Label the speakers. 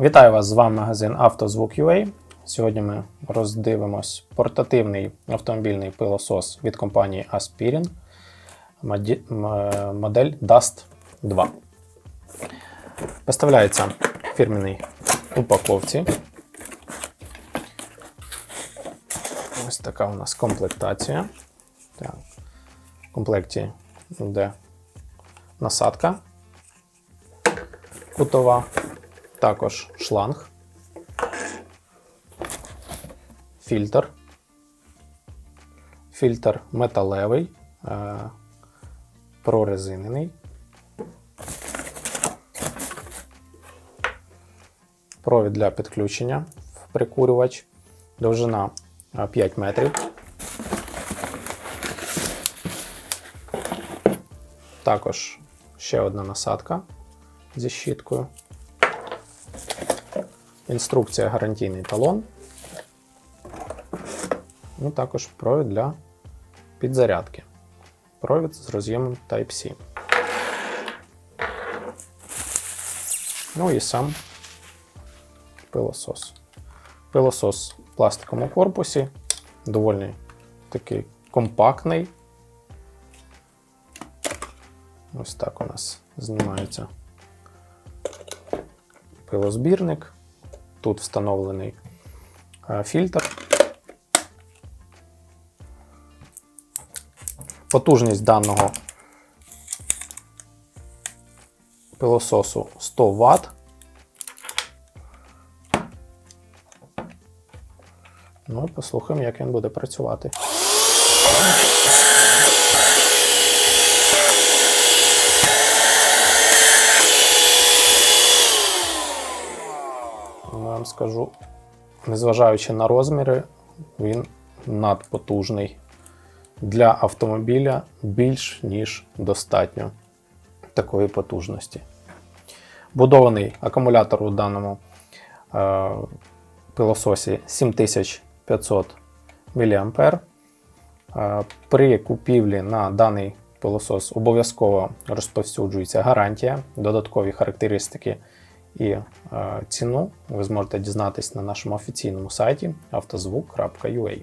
Speaker 1: Вітаю вас! З вами магазин «Автозвук.UA». Сьогодні ми роздивимось портативний автомобільний пилосос від компанії Aspirin, модель Dust 2. Поставляється в упаковці. Ось така у нас комплектація. Так. В комплекті йде насадка кутова, також шланг, фільтр, фільтр металевий, е, прорезинений, провід для підключення в прикурювач, довжина е, 5 метрів. Також ще одна насадка зі щіткою. Інструкція гарантійний талон. Ну, також провід для підзарядки. Провід з роз'ємом Type-C. Ну і сам пилосос. Пилосос в пластиковому корпусі, доволі такий компактний. Ось так у нас знімається пилозбірник. Тут встановлений е, фільтр. Потужність даного пилососу 100 Вт. Ну і послухаємо, як він буде працювати. Я вам скажу, незважаючи на розміри, він надпотужний. Для автомобіля більш ніж достатньо такої потужності. Будований акумулятор у даному е, пилососі 7500 мА. Е, при купівлі на даний пилосос обов'язково розповсюджується гарантія, додаткові характеристики і е, ціну ви зможете дізнатись на нашому офіційному сайті автозвук.ua.